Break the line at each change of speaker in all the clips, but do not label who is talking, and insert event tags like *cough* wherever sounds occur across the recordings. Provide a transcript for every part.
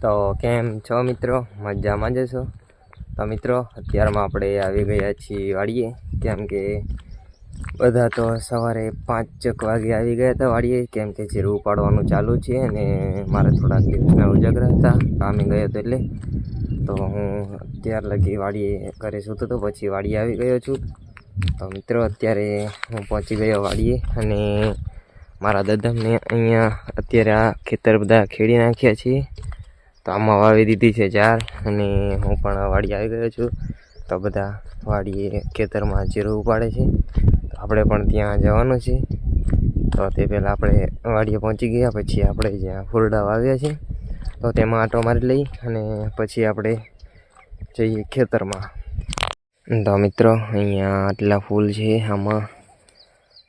તો કેમ છો મિત્રો? મજામાં જ છો? તો મિત્રો, અત્યારમાં આપણે આવી ગયા છીએ વાડીએ. કેમ કે બધા તો સવારે પાંચક વાગે આવી ગયા હતા વાડીએ. કેમ કે જીરું ઉપાડવાનું ચાલુ છે અને મારે થોડાક દિવસના ઉજાગરા હતા. કામે ગયો હતો એટલે. તો હું અત્યાર લગી વાડીએ ઘરે સૂતો હતો પછી વાડીએ આવી ગયો છું. તો મિત્રો, અત્યારે હું પહોંચી ગયો વાડીએ અને મારા દાદાને અહીંયા અત્યારે આ ખેતર બધા ખેડી નાખ્યા છીએ આમાં વાવી દીધી છે ચાર અને હું પણ વાડી આવી ગયો છું. તો બધા વાડીએ ખેતરમાં જીરું ઉપાડે છે. તો આપણે પણ ત્યાં જવાનું છે. તો તે પહેલાં આપણે વાડીએ પહોંચી ગયા, પછી આપણે જ્યાં ફૂલડા વાવ્યા છે, તો તેમાં આટો મારી લઈ અને પછી આપણે જઈએ ખેતરમાં. તો મિત્રો, અહીંયા આટલા ફૂલ છે, આમાં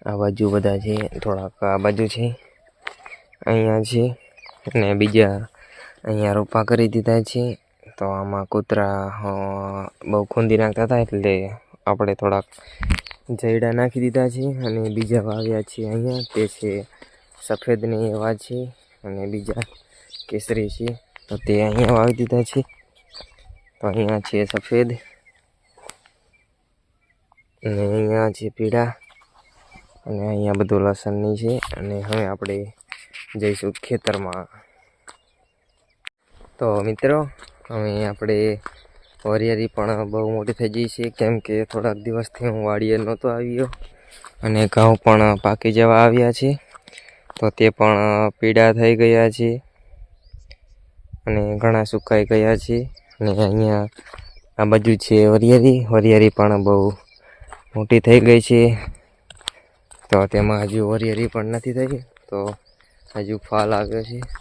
આ બાજુ બધા છે, થોડાક આ બાજુ છે, અહીંયા છે, અને બીજા અહીંયા રોપા કરી દીધા છે. તો આમાં કૂતરા બહુ ખૂંદી નાખતા હતા એટલે આપણે થોડાક જૈડા નાખી દીધા છે અને બીજા વાવ્યા છે અહીંયા. તે છે સફેદને એવા છે અને બીજા કેસરી છે. તો તે અહીંયા વાવી દીધા છે. તો અહીંયા છે સફેદ અને અહીંયા છે પીળા અને અહીંયા બધું લસણની છે. અને હવે આપણે જઈશું ખેતરમાં. તો મિત્રો, અમે આપણે વરિયાળી પણ બહુ મોટી થઈ ગઈ છે. કેમ કે થોડાક દિવસથી હું વાડીએ નહોતો આવ્યો અને ઘઉં પણ પાકી જવા આવ્યા છે. તો તે પણ પીડા થઈ ગયા છે અને ઘણા સુકાઈ ગયા છે. અને અહીંયા આ બાજુ છે વરિયારી વરિયાળી પણ બહુ મોટી થઈ ગઈ છે. તો તેમાં હજુ વરિયારી પણ નથી થઈ. તો હજુ ફાલ આવ્યો છે.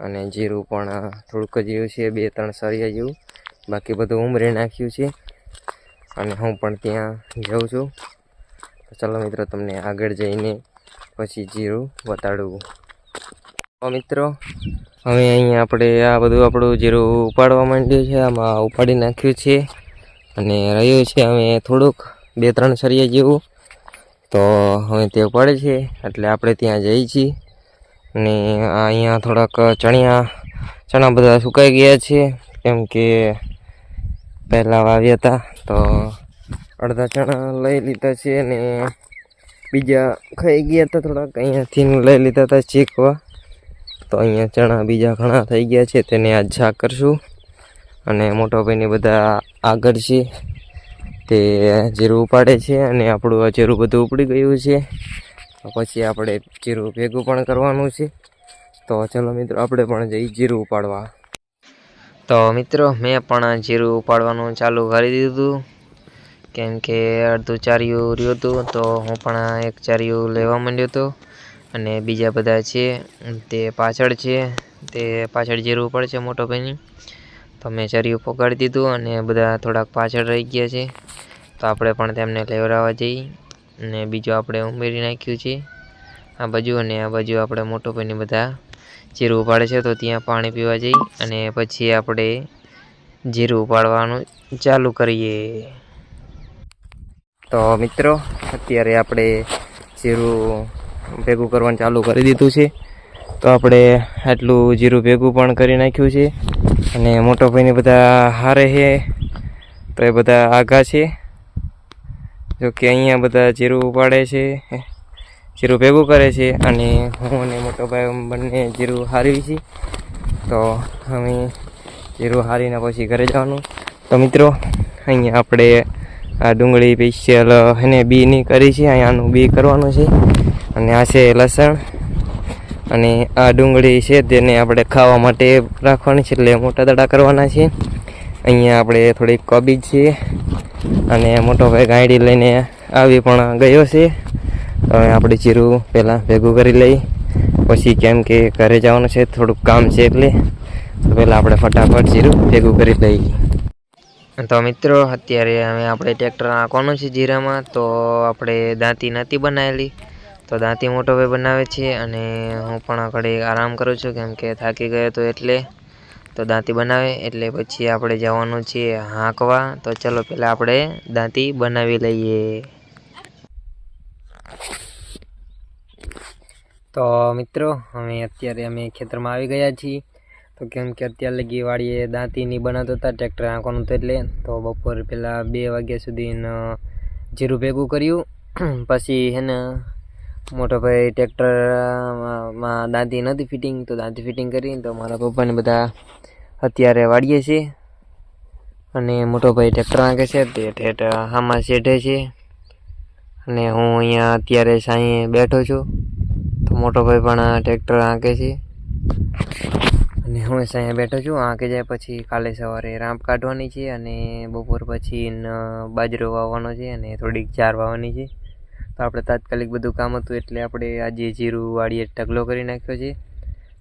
અને જીરું પણ થોડુંક જ છે બે ત્રણ સળિયા જેવું. બાકી બધું ઉમરી નાખ્યું છે. અને હું પણ ત્યાં જાઉં છું. તો ચાલો મિત્રો, તમને આગળ જઈને પછી જીરું બતાડવું તો મિત્રો, હવે અહીંયા આપણે આ બધું આપણું જીરું ઉપાડવા માંડ્યું છે. આમાં ઉપાડી નાખ્યું છે. અને રહ્યું છે હવે થોડુંક બે ત્રણ સળિયા જેવું. તો હવે તે ઉપાડે છે. એટલે આપણે ત્યાં જઈએ છીએ. અને અહીંયા થોડાક ચણિયા, ચણા બધા સુકાઈ ગયા છે. કેમ કે પહેલાં વાવ્યા હતા, તો અડધા ચણા લઈ લીધા છે અને બીજા ખાઈ ગયા હતા થોડાક. અહીંયાથી લઈ લીધા હતા ચીકવા તો અહીંયા ચણા બીજા ઘણા થઈ ગયા છે, તેને આજ શાક કરશું. અને મોટો ભાઈને બધા આગળ છે, તે જીરું ઉપાડે છે અને આપણું આ જીરું બધું ઉપડી ગયું છે. પછી આપણે જીરું ભેગું પણ કરવાનું છે. તો ચલો મિત્રો, આપણે પણ જઈ જીરું ઉપાડવા. તો મિત્રો, મેં પણ જીરું ઉપાડવાનું ચાલુ કરી દીધું. કેમ કે અડધું ચારિયું રહ્યું હતું, તો હું પણ એક ચારિયું લેવા માંડ્યો હતો. અને બીજા બધા છે, તે પાછળ છે, તે પાછળ જીરું પડશે મોટો ભાઈની. તો મેં ચારિયું પકડી દીધું અને બધા થોડાક પાછળ રહી ગયા છે. તો આપણે પણ તેમને લેવડાવવા જઈ. અને બીજું આપણે ઉમેરી નાખ્યું છે. આ બાજુ અને આ બાજુ આપણે મોટો ભાઈને બધા જીરું ઉપાડે છે, તો ત્યાં પાણી પીવા જઈ અને પછી આપણે જીરું ઉપાડવાનું ચાલુ કરીએ. તો મિત્રો, અત્યારે આપણે જીરું ભેગું કરવાનું ચાલુ કરી દીધું છે. તો આપણે આટલું જીરું ભેગું પણ કરી નાખ્યું છે. અને મોટો ભાઈને બધા હારે છે. તો એ બધા આઘા છે. જો કે અહીંયા બધા જીરું ઉપાડે છે જીરું ભેગું કરે છે અને હું અને મોટો ભાઈ બંને જીરું હારવી છે તો અમે જીરું હારીને પછી ઘરે જવાનું. તો મિત્રો, અહીંયા આપણે આ ડુંગળી સ્પેશિયલ એને બીની કરી છે અહીંયાનું બી કરવાનું છે. અને આ છે લસણ. અને આ ડુંગળી છે તેને આપણે ખાવા માટે રાખવાની છે, એટલે મોટા દડા કરવાના છે. અહીંયા આપણે થોડીક કોબીજ છે અને મોટો ભાઈ ગાડી લઈને આવી પણ ગયો છે. હવે આપણે જીરું પહેલાં ભેગું કરી લઈ. પછી કેમ કે ઘરે જવાનું છે, થોડુંક કામ છે એટલે. તો પહેલાં આપણે ફટાફટ જીરું ભેગું કરી લઈ. તો મિત્રો, અત્યારે હવે આપણે ટ્રેક્ટર નાખવાનું છે જીરામાં. તો આપણે દાંતી નથી બનાવેલી. તો દાંતી મોટો ભાઈ બનાવે છે અને હું પણ આગળ આરામ કરું છું, કેમ કે થાકી ગયો તો એટલે. તો દાંતી બનાવે એટલે પછી આપણે જવાનું છે હાંકવા. તો ચલો પહેલાં આપણે દાંતી બનાવી લઈએ. તો મિત્રો, અમે અત્યારે અમે ખેતરમાં આવી ગયા છીએ. તો કેમ કે અત્યાર લગી વાડીએ દાંતી નહીં બનાવતા હતા, ટ્રેક્ટર હાંકવાનું તો એટલે. તો બપોર પહેલાં બે વાગ્યા સુધી જીરું ભેગું કર્યું. *clears throat* પછી હે ને મોટો ભાઈ ટ્રેક્ટરમાં દાંતી નથી ફિટિંગ તો દાંતી ફિટિંગ કરી તો મારા પપ્પાને બધા અત્યારે વાડીએ છીએ. અને મોટો ભાઈ ટ્રેક્ટર આંકે છે, તે ઠેઠ હામાં શેઠે છે. અને હું અહીંયા અત્યારે સાંઈ બેઠો છું. તો મોટો ભાઈ પણ ટ્રેક્ટર આંકે છે. અને હું અહીંયા બેઠો છું. આંકે જાય પછી કાલે સવારે રાંપ કાઢવાની છે અને બપોર પછી બાજરો વાવવાનો છે અને થોડીક ચાર વાવવાની છે. તો આપણે તાત્કાલિક બધું કામ હતું એટલે આપણે આજે જીરું વાળીએ ઢગલો કરી નાખ્યો છે.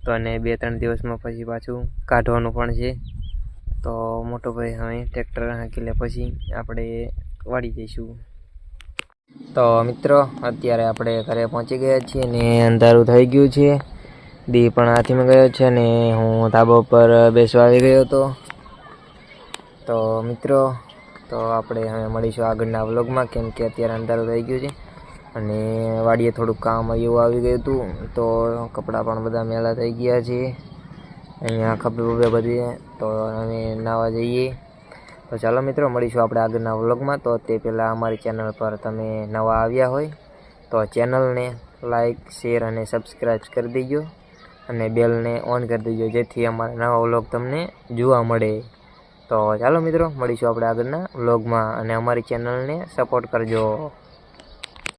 તો અને બે ત્રણ દિવસમાં પછી પાછું કાઢવાનું પણ છે. તો મોટો ભાઈ હવે ટ્રેક્ટર હાંકી લે પછી આપણે વાળી જઈશું. તો મિત્રો, અત્યારે આપણે ઘરે પહોંચી ગયા છીએ અને અંધારું થઈ ગયું છે. દી પણ હાથીમાં ગયો છે ને હું ધાબો પર બેસવા આવી ગયો હતો. તો મિત્રો, તો આપણે હવે મળીશું આગળના વ્લોગમાં, કેમ કે અત્યારે અંધારું થઈ ગયું છે. અને વાડીએ થોડુંક કામ એવું આવી ગયું હતું, તો કપડાં પણ બધા મેલા થઈ ગયા છે. અહીંયા ખભે બબે બધી, તો અમે નાવા જઈએ. તો ચાલો મિત્રો, મળીશું આપણે આગળના વ્લોગમાં. તો તે પહેલાં અમારી ચેનલ પર તમે નવા આવ્યા હોય, તો ચેનલને લાઈક, શેર અને સબસ્ક્રાઈબ કરી દેજો. અને બેલને ઓન કરી દેજો, જેથી અમારા નવા વ્લોગ તમને જોવા મળે. તો ચાલો મિત્રો, મળીશું આપણે આગળના વ્લોગમાં. અને અમારી ચેનલને સપોર્ટ કરજો.